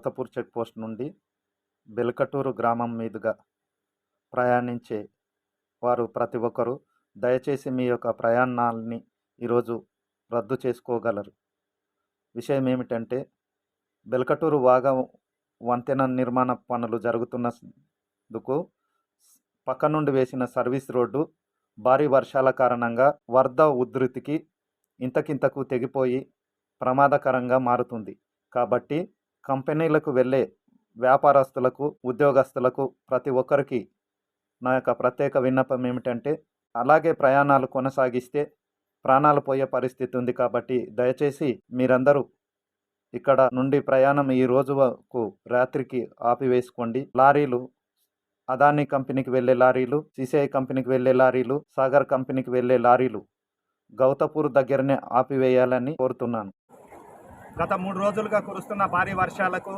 గౌతపూర్ checkpost నుండి బెల్కటూరు గ్రామం మీదుగా ప్రయాణించే వారు ప్రతి ఒక్కరూ దయచేసి మీ యొక్క ప్రయాణాలని ఈరోజు రద్దు చేసుకోగలరు. విషయం ఏమిటంటే బెల్కటూరు వాగా వంతెన నిర్మాణ పనులు జరుగుతున్నందుకు పక్క నుండి వేసిన సర్వీస్ రోడ్డు భారీ వర్షాల కారణంగా వరద ఉధృతికి ఇంతకింతకు తెగిపోయి ప్రమాదకరంగా మారుతుంది. కాబట్టి కంపెనీలకు వెళ్ళే వ్యాపారస్తులకు ఉద్యోగస్తులకు ప్రతి ఒక్కరికి నా యొక్క ప్రత్యేక విన్నపం ఏమిటంటే అలాగే ప్రయాణాలు కొనసాగిస్తే ప్రాణాలు పోయే పరిస్థితి ఉంది కాబట్టి దయచేసి మీరందరూ ఇక్కడ నుండి ప్రయాణం ఈ రోజు వరకు రాత్రికి ఆపివేసుకోండి. లారీలు అదానీ కంపెనీకి వెళ్ళే లారీలు సిసిఐ కంపెనీకి వెళ్ళే లారీలు సాగర్ కంపెనీకి వెళ్ళే లారీలు గౌతపూర్ దగ్గరనే ఆపివేయాలని కోరుతున్నాను. గత మూడు రోజులుగా కురుస్తున్న భారీ వర్షాలకు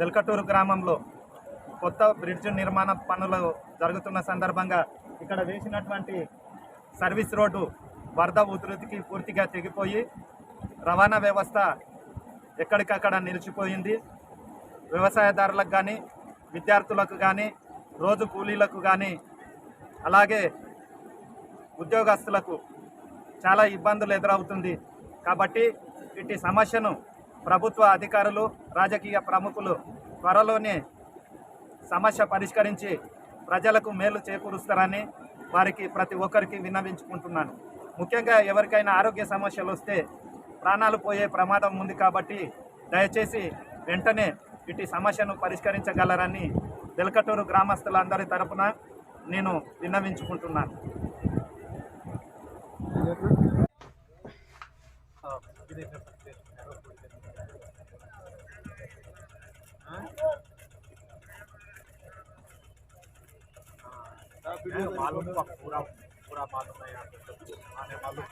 వెల్కటూరు గ్రామంలో కొత్త బ్రిడ్జ్ నిర్మాణ పనులు జరుగుతున్న సందర్భంగా ఇక్కడ వేసినటువంటి సర్వీస్ రోడ్డు వరద ఉధృతికి పూర్తిగా తెగిపోయి రవాణా వ్యవస్థ ఎక్కడికక్కడ నిలిచిపోయింది. వ్యవసాయదారులకు కానీ విద్యార్థులకు కానీ రోజు కూలీలకు కానీ అలాగే ఉద్యోగస్తులకు చాలా ఇబ్బందులు ఎదురవుతుంది. కాబట్టి ఇట్టి సమస్యను ప్రభుత్వ అధికారులు రాజకీయ ప్రముఖులు త్వరలోనే సమస్య పరిష్కరించి ప్రజలకు మేలు చేకూరుస్తారని వారికి ప్రతి ఒక్కరికి విన్నవించుకుంటున్నాను. ముఖ్యంగా ఎవరికైనా ఆరోగ్య సమస్యలు వస్తే ప్రాణాలు పోయే ప్రమాదం ఉంది కాబట్టి దయచేసి వెంటనే ఇటు సమస్యను పరిష్కరించగలరని వెల్కటూరు గ్రామస్తులందరి తరపున నేను విన్నవించుకుంటున్నాను. मालूम है पूरा पूरा मालूम है यहाँ पे आने मालूम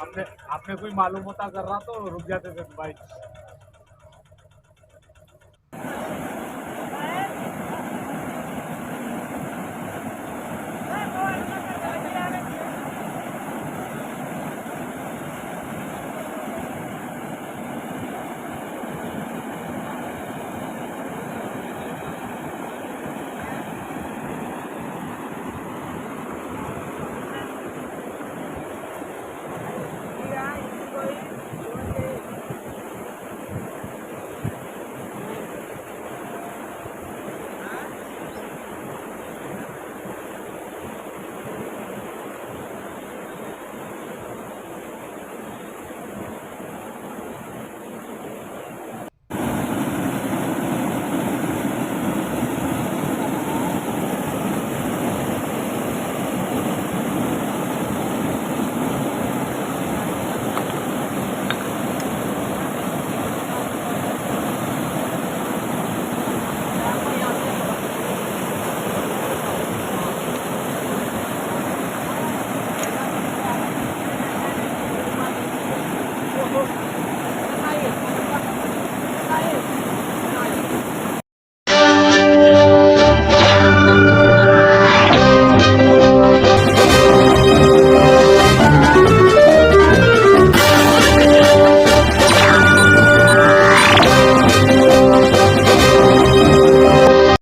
आपने आपने कोई मालूम होता कर रहा तो रुक जाते थे भाई।